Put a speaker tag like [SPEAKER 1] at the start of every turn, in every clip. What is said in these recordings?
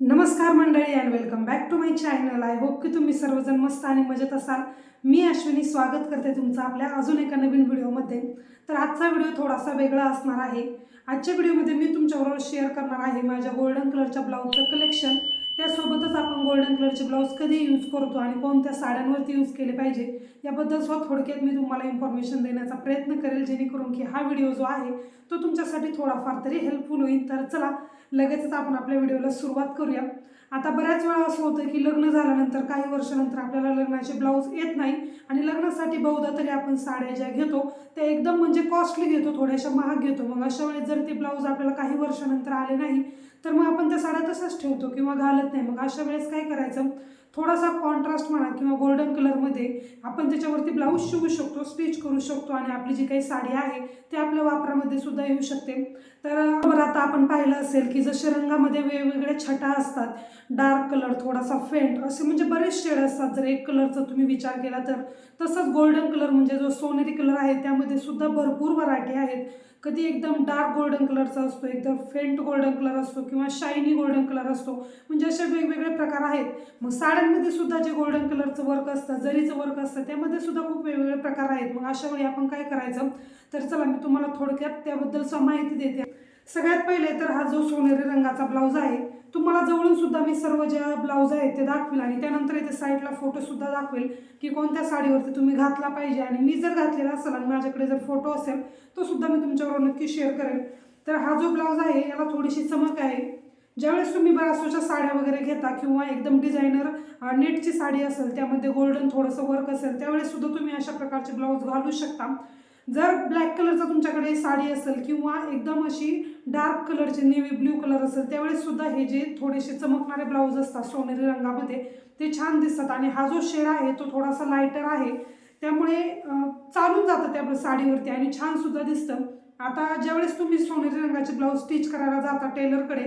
[SPEAKER 1] नमस्कार मंडळी and welcome back to my channel I hope की तुम्ही सर्वजण मस्त आणि मजेत असाल. मी अश्विनी स्वागत करते तुमचं आपल्या अजून एका नवीन व्हिडिओमध्ये तर आजचा व्हिडिओ थोडासा वेगळा असणार आहे. आजच्या व्हिडिओमध्ये मी तुमच्याबरोबर शेअर करणार आहे माझ्या गोल्डन कलरच्या ब्लाऊजचं कलेक्शन त्यासोबतच आपण गोल्डन कलरचे ब्लाऊज कधी यूज करतो आणि कोणत्या साड्यांवरती यूज केले पाहिजे याबद्दल सुद्धा थोडक्यात मी तुम्हाला इन्फॉर्मेशन देण्याचा प्रयत्न करेल जेणेकरून की हा व्हिडिओ जो आहे तो तुमच्यासाठी थोडाफार तरी हेल्पफुल होईल. तर चला लगेचच आपण आपल्या व्हिडिओला सुरुवात करूया. आता बऱ्याच वेळा असं होतं की लग्न झाल्यानंतर काही वर्षानंतर आपल्याला लग्नाचे ब्लाऊज येत नाही आणि लग्नासाठी बहुधा तरी आपण साड्या ज्या घेतो त्या एकदम म्हणजे कॉस्टली घेतो थोड्याशा महाग घेतो. मग अशा वेळेस जर ते ब्लाऊज आपल्याला काही वर्षानंतर आले नाही तर मग आपण त्या साड्या तशाच ठेवतो किंवा घालत नाही. मग अशा वेळेस काय करायचं? थोडासा कॉन्ट्रास्ट म्हणा किंवा गोल्डन कलरमध्ये आपण त्याच्यावरती ब्लाऊज शिवू शकतो स्टिच करू शकतो आणि आपली जी काही साडी आहे ती आपल्या वापरामध्ये सुद्धा येऊ शकते. तर बरं आता आपण पाहिलं असेल की जसे रंगामध्ये वेगवेगळ्या छटा असतात डार्क कलर थोडासा फेंट असे म्हणजे बरेच शेड असतात. जर एक कलरचा तुम्ही विचार केला तर तसंच गोल्डन कलर म्हणजे जो सोनेरी कलर आहे त्यामध्ये सुद्धा भरपूर व्हरायटी आहेत. कधी एकदम डार्क गोल्डन कलरचा असतो एकदम फेंट गोल्डन कलर असतो किंवा शायनी गोल्डन कलर असतो म्हणजे असे वेगवेगळे प्रकार आहेत. मग साड्या साड्यांमध्ये सुद्धा जे गोल्डन कलरचं वर्क असतं जरीचं वर्क असतं त्यामध्ये सुद्धा खूप वेगवेगळे प्रकार आहेत. मग अशा वेळी आपण काय करायचं? तर चला मी तुम्हाला थोडक्यात त्याबद्दल माहिती देते. सगळ्यात पहिले तर हा जो सोनेरी रंगाचा ब्लाऊज आहे तुम्हाला जवळून सुद्धा मी सर्व ज्या ब्लाऊज आहेत ते दाखवेल आणि त्यानंतर इथे साईडला फोटो सुद्धा दाखवेल की कोणत्या साडीवरती तुम्ही घातला पाहिजे. आणि मी जर घातलेला असेल आणि माझ्याकडे जर फोटो असेल तो सुद्धा मी तुमच्याबरोबर नक्की शेअर करेल. तर हा जो ब्लाऊज आहे याला थोडीशी चमक आहे. ज्यावेळेस तुम्ही बरासोच्या साड्या वगैरे घेता किंवा एकदम डिझायनर नेटची साडी असेल त्यामध्ये गोल्डन थोडंसं वर्क असेल त्यावेळेस सुद्धा तुम्ही अशा प्रकारचे ब्लाऊज घालू शकता. जर ब्लॅक कलरचा तुमच्याकडे साडी असेल किंवा एकदम अशी डार्क कलरची नेव्ही ब्ल्यू कलर असेल त्यावेळेस सुद्धा हे जे थोडेसे चमकणारे ब्लाऊज असतात सोनेरी रंगामध्ये ते छान दिसतात. आणि हा जो शेड आहे तो थोडासा लायटर आहे. त्यामुळे चालून जातं त्या साडीवरती आणि छान सुद्धा दिसतं. आता ज्यावेळेस तुम्ही सोनेरी रंगाचे ब्लाऊज स्टिच करायला जाता टेलरकडे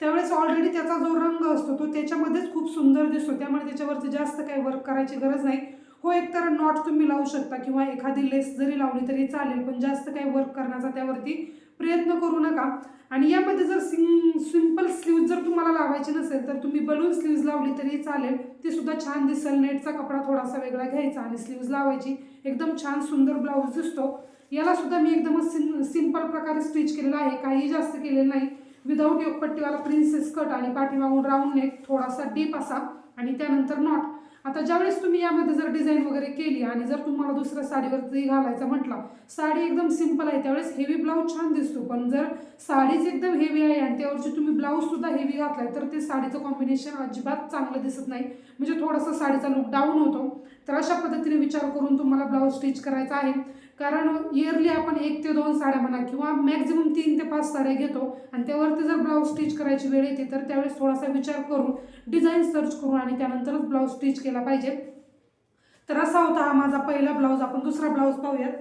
[SPEAKER 1] त्यावेळेस ऑलरेडी त्याचा जो रंग असतो तो त्याच्यामध्येच खूप सुंदर दिसतो. त्यामुळे त्याच्यावरती जास्त काही वर्क करायची गरज नाही. हो एकतर नॉट तुम्ही लावू शकता किंवा एखादी लेस जरी लावली तरी चालेल पण जास्त काही वर्क करण्याचा त्यावरती प्रयत्न करू नका. आणि यामध्ये जर सिं सिंपल स्लीव्ज जर तुम्हाला लावायची नसेल तर तुम्ही बलून स्लीव्ज लावली तरी चालेल. ती सुद्धा छान दिसेल. नेटचा कपडा थोडासा वेगळा घ्यायचा आणि स्लीव्ज लावायची. एकदम छान सुंदर ब्लाऊज दिसतो. याला सुद्धा मी एकदमच सिं सिंपल प्रकारे स्टिच केलेला आहे. काही जास्त केलेलं नाही. विदाऊट योगपट्टीवाला प्रिन्सेस कट आणि पाठीमागून राऊंड नेक थोडासा डीप असा आणि त्यानंतर नॉट आता ज्यावेळेस तुम्ही यामध्ये जर डिझाईन वगैरे केली आणि जर तुम्हाला दुसऱ्या साडीवरती घालायचं म्हटलं साडी एकदम सिंपल आहे. त्यावेळेस हेवी ब्लाऊज छान दिसतो. पण जर साडीच एकदम हेवी आहे आणि त्यावरची तुम्ही ब्लाऊजसुद्धा हेवी घातलाय तर ते साडीचं कॉम्बिनेशन अजिबात चांगलं दिसत नाही. म्हणजे थोडासा साडीचा लुक डाऊन होतो. तर अशा पद्धतीने विचार करून तुम्हाला ब्लाऊज स्टिच करायचा आहे. कारण इयरली आपण एक ते दोन साड्या म्हणा किंवा मॅक्झिमम तीन ते पाच साड्या घेतो आणि त्यावरती जर ब्लाऊज स्टिच करायची वेळ येते तर त्यावेळेस थोडासा विचार करून डिझाईन सर्च करून आणि त्यानंतरच ब्लाऊज स्टिच केला पाहिजे. तर असा होता हा माझा पहिला ब्लाऊज आपण दुसरा ब्लाऊज पाहूयात.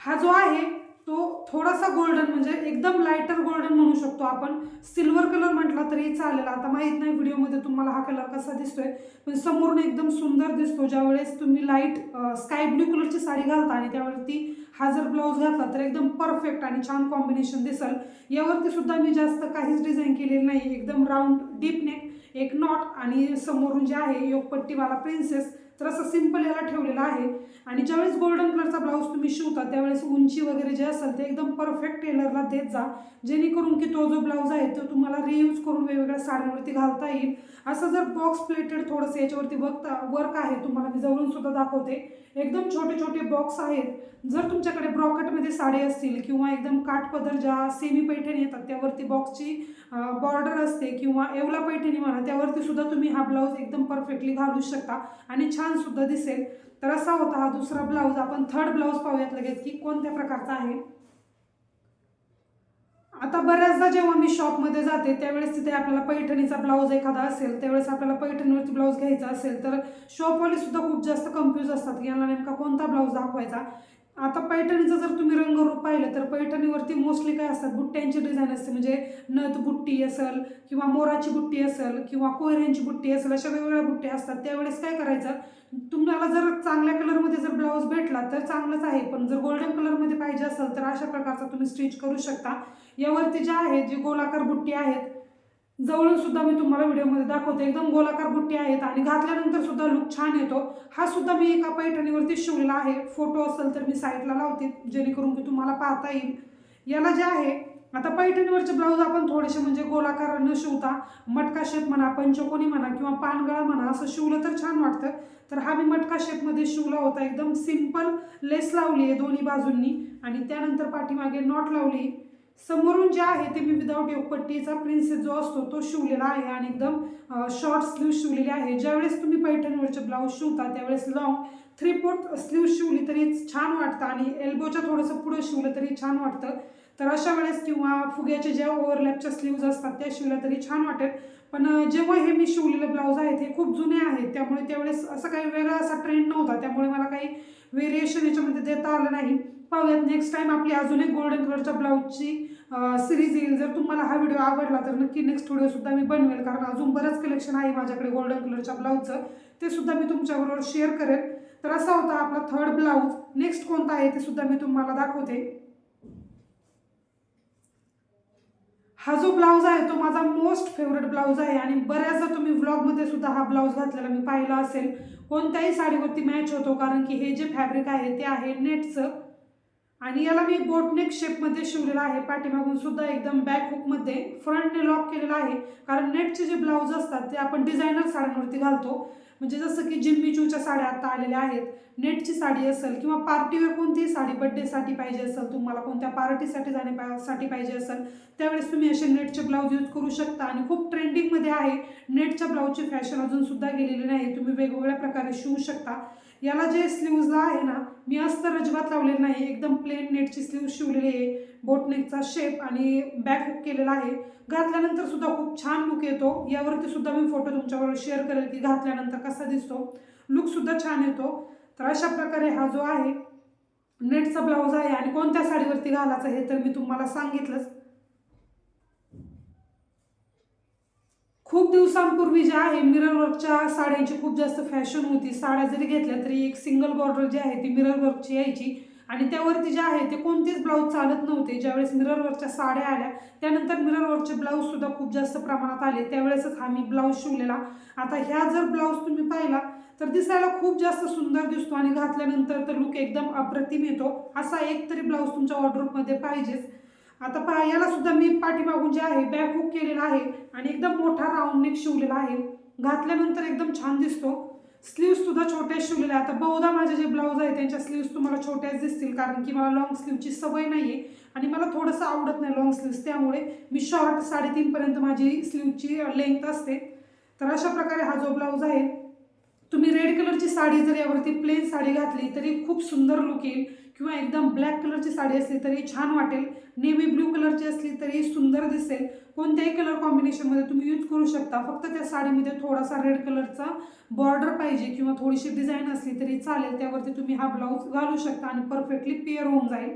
[SPEAKER 1] हा जो आहे तो थोडासा गोल्डन म्हणजे एकदम लाईटर गोल्डन म्हणू शकतो आपण. सिल्वर कलर म्हटला तरी चालेल. आता माहीत नाही व्हिडिओमध्ये तुम्हाला हा कलर कसा दिसतोय पण समोरून एकदम सुंदर दिसतो. ज्यावेळेस तुम्ही लाइट स्काय ब्ल्यू कलरची साडी घालता आणि त्यावरती हा जर ब्लाऊज घातला तर एकदम परफेक्ट आणि छान कॉम्बिनेशन दिसल. यावरती सुद्धा मी जास्त काहीच डिझाईन केलेले नाही एकदम राऊंड डीप नेक एक नॉट आणि समोरून जे आहे योगपट्टीवाला प्रिन्सेस तर असं सिंपल याला ठेवलेलं आहे. आणि ज्यावेळेस गोल्डन कलरचा ब्लाऊज तुम्ही शिवता त्यावेळेस उंची वगैरे जे असेल ते एकदम परफेक्ट टेलरला देत जा. जेणेकरून की तो जो ब्लाऊज आहे तो तुम्हाला रियूज करून वेगवेगळ्या साड्यांवरती घालता येईल. असं जर बॉक्स प्लेटेड थोडंसं याच्यावरती बघता वर्क आहे तुम्हाला मी जवळून सुद्धा दाखवते. एकदम छोटे छोटे बॉक्स आहेत. जर तुमच्याकडे ब्रॉकेटमध्ये साडी असतील किंवा एकदम काठपदर ज्या सेमी पैठणी येतात त्यावरती बॉक्सची बॉर्डर असते किंवा येवला पैठणी म्हणा त्यावरती सुद्धा तुम्ही हा ब्लाऊज एकदम परफेक्टली घालू शकता आणि छान सुद्धा दिसेल. तर असा होता हा दुसरा ब्लाऊज आपण थर्ड ब्लाऊज पाहूयात लगेच की कोणत्या प्रकारचा आहे. आता बऱ्याचदा जेव्हा मी शॉपमध्ये जाते त्यावेळेस तिथे आपल्याला पैठणीचा ब्लाऊज एखादा असेल त्यावेळेस आपल्याला पैठणीवरती ब्लाऊज घ्यायचा असेल तर शॉपवाले सुद्धा खूप जास्त कन्फ्यूज असतात की यांना नेमका कोणता ब्लाऊज दाखवायचा. आता पैठणीचं जर तुम्ही रंगरूप पाहिलं तर पैठणीवरती मोस्टली काय असतात? बुट्ट्यांची डिझाईन असते. म्हणजे नथ बुट्टी असेल किंवा मोराची बुट्टी असेल किंवा कोयऱ्यांची बुट्टी असेल अशा वेगवेगळ्या बुट्ट्या असतात. त्यावेळेस काय करायचं? तुम्हाला जर चांगल्या कलरमध्ये जर ब्लाऊज भेटला तर चांगलंच आहे. पण जर गोल्डन कलरमध्ये पाहिजे असेल तर अशा प्रकारचा तुम्ही स्टिच करू शकता. यावरती ज्या आहेत जे गोलाकार बुट्टी आहेत जवळून सुद्धा मी तुम्हाला व्हिडिओमध्ये दाखवते. एकदम गोलाकार बुट्टी आहेत आणि घातल्यानंतर सुद्धा लुक छान येतो. हा सुद्धा मी एका पैठणीवरती शिवलेला आहे. फोटो असेल तर मी साईडला लावते जेणेकरून की तुम्हाला पाहता येईल. याला जे आहे आता पैठणीवरचे ब्लाऊज आपण थोडेसे म्हणजे गोलाकार न शिवता मटका शेप म्हणा पंचकोनी म्हणा किंवा पानगळा म्हणा असं शिवलं तर छान वाटतं. तर हा मी मटका शेपमध्ये शिवला होता. एकदम सिंपल लेस लावली आहे दोन्ही बाजूंनी. आणि त्यानंतर पाठीमागे नॉट लावली. समोरून जे आहे ते मी विदाऊट योगपट्टीचा प्रिन्सेस जो असतो तो शिवलेला आहे आणि एकदम शॉर्ट स्लीव शिवलेले आहे. ज्यावेळेस तुम्ही पैठणीवरचे ब्लाऊज शिवता त्यावेळेस लॉंग थ्री फोर्थ स्लीव शिवली तरी छान वाटतं आणि एल्बोच्या थोडंसं पुढं शिवलं तरी छान वाटतं. तर अशा वेळेस किंवा फुग्याच्या ज्या ओव्हरलॅपच्या स्लीव्ज असतात त्या शिवल्या तरी छान वाटेल. पण जेव्हा हे मी शिवलेले ब्लाऊज आहेत हे खूप जुने आहेत त्यामुळे त्यावेळेस असं काही वेगळा असा ट्रेंड नव्हता. त्यामुळे मला काही व्हेरिएशन याच्यामध्ये देता आलं नाही. पाहूयात नेक्स्ट टाईम आपली अजून एक गोल्डन कलरच्या ब्लाऊजची सिरीज येईल. जर तुम्हाला हा व्हिडिओ आवडला तर नक्की नेक्स्ट व्हिडिओसुद्धा मी बनवेल. कारण अजून बरंच कलेक्शन आहे माझ्याकडे गोल्डन कलरच्या ब्लाऊजचं ते सुद्धा मी तुमच्याबरोबर शेअर करेन तर असा होता आपला थर्ड ब्लाऊज नेक्स्ट कोणता आहे ते सुद्धा मी तुम्हाला दाखवते. हा जो ब्लाऊज आहे तो माझा मोस्ट फेवरेट ब्लाऊज आहे. आणि बऱ्याचदा तुम्ही व्लॉगमध्ये सुद्धा हा ब्लाऊज घातलेला मी पाहिला असेल. कोणत्याही साडीवरती मॅच होतो कारण की हे जे फॅब्रिक आहे ते आहे नेटचं आणि याला मी बोटनेक शेपमध्ये शिवलेला आहे. पाठीमागून सुद्धा एकदम बॅक हुकमध्ये फ्रंटने लॉक केलेला आहे. कारण नेटचे जे ब्लाऊज असतात ते आपण डिझायनर साड्यांवरती घालतो. म्हणजे जसं की जिम्मी चूच्या साड्या आता आलेल्या आहेत. नेटची साडी असेल किंवा पार्टीवर कोणतीही साडी बड्डेसाठी पाहिजे असेल तुम्हाला कोणत्या पार्टीसाठी जाण्यासाठी पाहिजे असेल त्यावेळेस तुम्ही असे नेटचे ब्लाऊज यूज करू शकता. आणि खूप ट्रेंडिंगमध्ये आहे. नेटच्या ब्लाऊजची फॅशन अजूनसुद्धा गेलेली नाही. तुम्ही वेगवेगळ्या प्रकारे शिवू शकता. याला जे स्लीव्जला आहे ना मी अस्तर अजिबात लावलेलं नाही. एकदम प्लेन नेटची स्लीव शिवलेली आहे. बोटनेकचा शेप आणि बॅक हुक केलेला आहे. घातल्यानंतर सुद्धा खूप छान लुक येतो. यावरती सुद्धा मी फोटो तुमच्याबरोबर शेअर करेल की घातल्यानंतर कसा दिसतो. लुकसुद्धा छान येतो. तर अशा प्रकारे हा जो आहे नेटचा ब्लाऊज आहे आणि कोणत्या साडीवरती घालायचा हे तर मी तुम्हाला सांगितलंच. खूप दिवसांपूर्वी जे आहे मिरर वर्कच्या साड्यांची खूप जास्त फॅशन होती. साड्या जरी घेतल्या तरी एक सिंगल बॉर्डर जी आहे ती मिरर वर्कची यायची. आणि त्यावरती जे आहे ते कोणतेच ब्लाऊज चालत नव्हते. ज्यावेळेस मिरर वर्कच्या साड्या आल्या त्यानंतर मिरर वर्कचे ब्लाऊज सुद्धा खूप जास्त प्रमाणात आले. त्यावेळेसच हा मी ब्लाऊज शिवलेला. आता ह्या जर ब्लाऊज तुम्ही पाहिला तर दिसायला खूप जास्त सुंदर दिसतो आणि घातल्यानंतर तर लुक एकदम अप्रतिम येतो. असा एक तरी ब्लाऊज तुमच्या वॉर्डरोबमध्ये पाहिजेच. आता पहा याला सुद्धा मी पाठीमागून जे आहे बॅक हुक केलेला आहे आणि एकदम मोठा राऊंड नेक शिवलेला आहे. घातल्यानंतर एकदम छान दिसतो. स्लीव्स सुद्धा छोट्या शिवलेल्या आता बहुधा माझे जे ब्लाऊज आहे त्यांच्या स्लीव्स तुम्हाला छोट्याच दिसतील कारण की मला लॉंग स्लीवची सवय नाही आहे आणि मला थोडंसं आवडत नाही लॉंग स्लीव्स त्यामुळे मी शॉर्ट साडेतीनपर्यंत माझी स्लीवची लेंथ असते. तर अशा प्रकारे हा जो ब्लाऊज आहे तुम्ही रेड कलरची साडी जर यावरती प्लेन साडी घातली तरी खूप सुंदर लुक येईल. किंवा एकदम ब्लॅक कलरची साडी असली तरी छान वाटेल नेव्ही ब्ल्यू कलरची असली तरी सुंदर दिसेल. कोणत्याही कलर कॉम्बिनेशनमध्ये तुम्ही यूज करू शकता. फक्त त्या साडीमध्ये थोडासा रेड कलरचा बॉर्डर पाहिजे किंवा थोडीशी डिझाईन असली तरी चालेल. त्यावरती तुम्ही हा ब्लाऊज घालू शकता आणि परफेक्टली पेअर होऊन जाईल.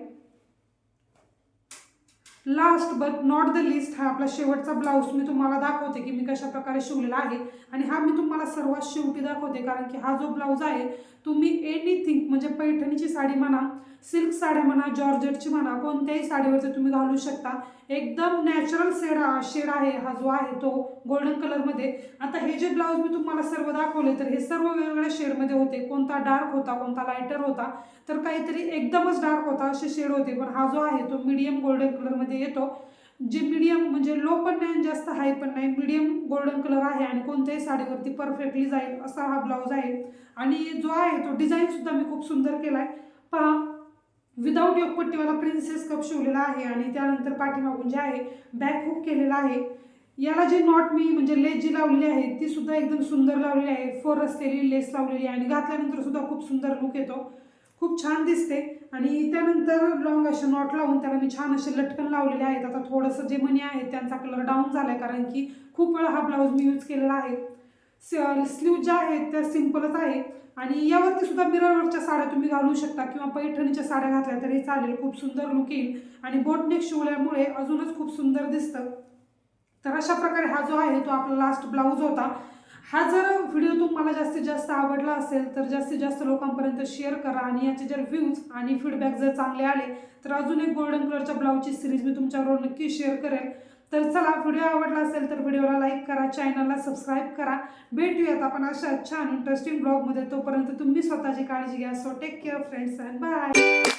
[SPEAKER 1] Last but not the least हा आपला शेवटचा ब्लाऊज मी तुम्हाला दाखवते की मी कशा प्रकारे शिवलेला आहे. आणि हा मी तुम्हाला सर्वात शेवटी दाखवते कारण की हा जो ब्लाऊज आहे तुम्ही एनिथिंग म्हणजे पैठणीची साडी म्हणा सिल्क साड्या म्हणा जॉर्जेटची म्हणा कोणत्याही साडीवरती तुम्ही घालू शकता. एकदम नॅचरल शेड शेड आहे हा जो आहे तो गोल्डन कलरमध्ये आता हे जे ब्लाऊज मी तुम्हाला सर्व दाखवले तर हे सर्व वेगवेगळ्या शेडमध्ये होते. कोणता डार्क होता कोणता लायटर होता तर काहीतरी एकदमच डार्क होता असे शेड होते. पण हा जो आहे तो मीडियम गोल्डन कलरमध्ये येतो. जे मीडियम म्हणजे लो पण नाही आणि जास्त हाय पण नाही. मीडियम गोल्डन कलर आहे आणि कोणत्याही साडीवरती परफेक्टली जाईल असा हा ब्लाऊज आहे. आणि जो आहे तो डिझाईन सुद्धा मी खूप सुंदर केला आहे पहा विदाऊट योगपट्टीवाला प्रिन्सेस कप शिवलेला आहे आणि त्यानंतर पाठीमागून जे आहे बॅक हुक केलेला आहे. याला जे नॉट मी म्हणजे लेस जी लावलेली आहे ती सुद्धा एकदम सुंदर लावलेली आहे. फोर असलेली लेस लावलेली आहे आणि घातल्यानंतर सुद्धा खूप सुंदर लुक येतो. खूप छान दिसते. आणि त्यानंतर लॉंग असे नॉट लावून त्याला मी छान असे लटकन लावलेले आहेत. आता थोडंसं जे मनी आहे त्यांचा कलर डाऊन झाला आहे कारण की खूप वेळा हा ब्लाऊज मी यूज केलेला आहे. स्लीव ज्या आहेत त्या सिम्पलच आहेत आणि यावरती सुद्धा मिररवरच्या साड्या तुम्ही घालू शकता किंवा पैठणीच्या साड्या घातल्या तरी चालेल खूप सुंदर लुक येईल. आणि बोटनेक शिवल्यामुळे अजूनच खूप सुंदर दिसतं. तर अशा प्रकारे हा जो आहे तो आपला लास्ट ब्लाऊज होता. हा जर व्हिडिओ तुम्हाला जास्तीत जास्त आवडला असेल तर जास्तीत जास्त लोकांपर्यंत शेअर करा आणि याचे जर व्ह्यूज आणि फीडबॅक जर चांगले आले तर अजून एक गोल्डन कलरच्या ब्लाऊजची सिरीज मी तुमच्याबरोबर नक्की शेअर करेल तर चला व्हिडिओ आवडला असेल तर व्हिडिओला लाईक करा चॅनलला सबस्क्राईब करा. भेटूयात आपण अशा छान इंटरेस्टिंग ब्लॉगमध्ये तोपर्यंत तुम्ही स्वतःची काळजी घ्या. So take care friends and bye